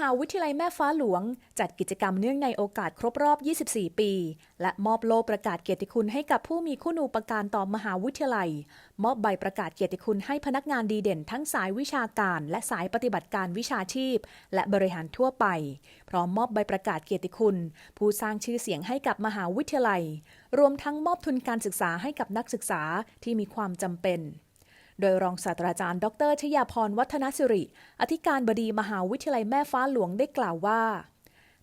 หาวิทยาลัยแม่ฟ้าหลวง จัดกิจกรรมเนื่องในโอกาสครบรอบ 24 ปี และมอบโล่ประกาศเกียรติคุณให้กับผู้มีคุณูปการต่อมหาวิทยาลัย มอบใบประกาศเกียรติคุณให้พนักงานดีเด่นทั้งสายวิชาการและสายปฏิบัติการวิชาชีพ และบริหารทั่วไป พร้อมมอบใบประกาศเกียรติคุณ ผู้สร้างชื่อเสียงให้กับมหาวิทยาลัย รวมทั้งมอบทุนการศึกษาให้กับนักศึกษาที่มีความจำเป็น โดยรองศาสตราจารย์ ดรชยาพรวัฒนสิริ อธิการบดีมหาวิทยาลัยแม่ฟ้าหลวงได้กล่าวว่า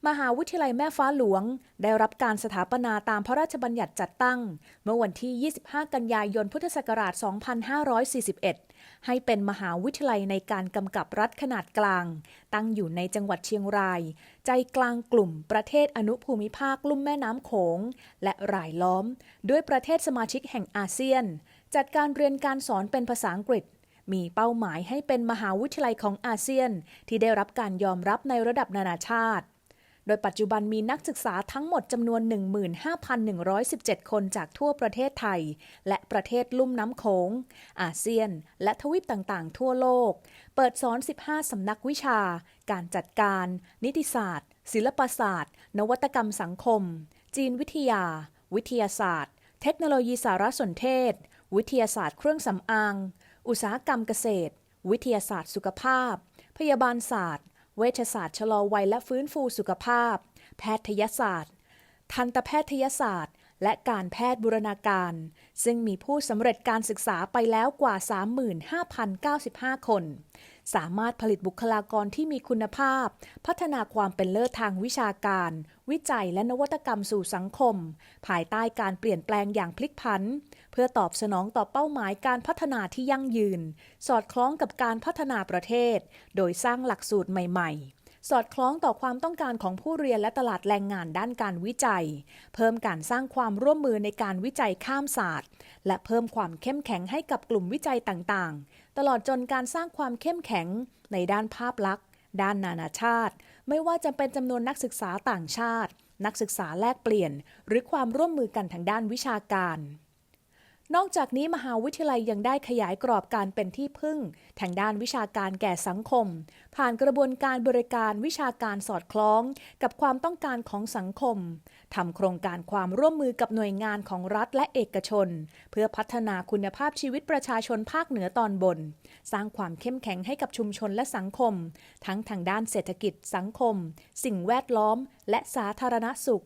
มหาวิทยาลัยแม่ฟ้าหลวง ได้รับการสถาปนาตามพระราชบัญญัติจัดตั้ง เมื่อวันที่ 25 กันยายน พุทธศักราช 2541 ให้เป็นมหาวิทยาลัยในการกำกับรัฐขนาดกลาง ตั้งอยู่ในจังหวัดเชียงราย ใจกลางกลุ่มประเทศอนุภูมิภาคลุ่มแม่น้ำโขง และรายล้อม ด้วยประเทศสมาชิกแห่งอาเซียน จัดการเรียนการสอนเป็นภาษาอังกฤษ มีเป้าหมายให้เป็นมหาวิทยาลัยของอาเซียน ที่ได้รับการยอมรับในระดับนานาชาติ โดยปัจจุบันมีนักศึกษาทั้งหมดจำนวน 15,117 คนจากทั่วประเทศไทย และประเทศลุ่มน้ำโขง อาเซียน และทวีปต่างๆ ทั่วโลก เปิดสอน 15 สำนักวิชา การจัดการ นิติศาสตร์ ศิลปศาสตร์ นวัตกรรมสังคม จีนวิทยา วิทยาศาสตร์ เทคโนโลยีสารสนเทศ วิทยาศาสตร์เครื่องสำอาง อุตสาหกรรมเกษตร วิทยาศาสตร์สุขภาพ พยาบาลศาสตร์ เวชศาสตร์ชะลอวัยและฟื้นฟูสุขภาพ แพทยศาสตร์ ทันตแพทยศาสตร์ และการแพทย์บูรณาการ ซึ่งมีผู้สำเร็จการศึกษาไปแล้วกว่า 35,095 คน สามารถผลิตบุคลากรที่มีคุณภาพ พัฒนาความเป็นเลิศทางวิชาการ วิจัยและนวัตกรรมสู่สังคม ภายใต้การเปลี่ยนแปลงอย่างพลิกผัน เพื่อตอบสนองต่อเป้าหมายการพัฒนาที่ยั่งยืน สอดคล้องกับการพัฒนาประเทศ โดยสร้างหลักสูตรใหม่ ๆ สอดคล้องต่อความต้องการของผู้เรียนและตลาดแรงงานด้านการวิจัย เพิ่มการสร้างความร่วมมือในการวิจัยข้ามศาสตร์ และเพิ่มความเข้มแข็งให้กับกลุ่มวิจัยต่างๆ ตลอดจนการสร้างความเข้มแข็งในด้านภาพลักษณ์ ด้านนานาชาติ ไม่ว่าจะเป็นจำนวนนักศึกษาต่างชาติ นักศึกษาแลกเปลี่ยน หรือความร่วมมือกันทางด้านวิชาการ นอกจากนี้มหาวิทยาลัยยังได้ขยายกรอบการเป็นที่พึ่งทางด้านวิชาการแก่สังคม ผ่านกระบวนการบริการวิชาการสอดคล้อง กับความต้องการของสังคมทำโครงการความร่วมมือกับหน่วยงานของรัฐและเอกชน เพื่อพัฒนาคุณภาพชีวิตประชาชนภาคเหนือตอนบน สร้างความเข้มแข็งให้กับชุมชนและสังคม ทั้งทางด้านเศรษฐกิจสังคม สิ่งแวดล้อม และสาธารณสุข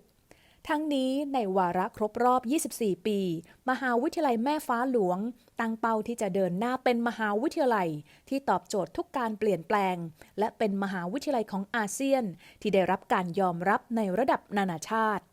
ทั้งนี้ในวาระครบรอบ 24 ปี มหาวิทยาลัยแม่ฟ้าหลวง ตั้งเป้าที่จะเดินหน้าเป็นมหาวิทยาลัย ที่ตอบโจทย์ทุกการเปลี่ยนแปลง และเป็นมหาวิทยาลัยของอาเซียน ที่ได้รับการยอมรับในระดับนานาชาติ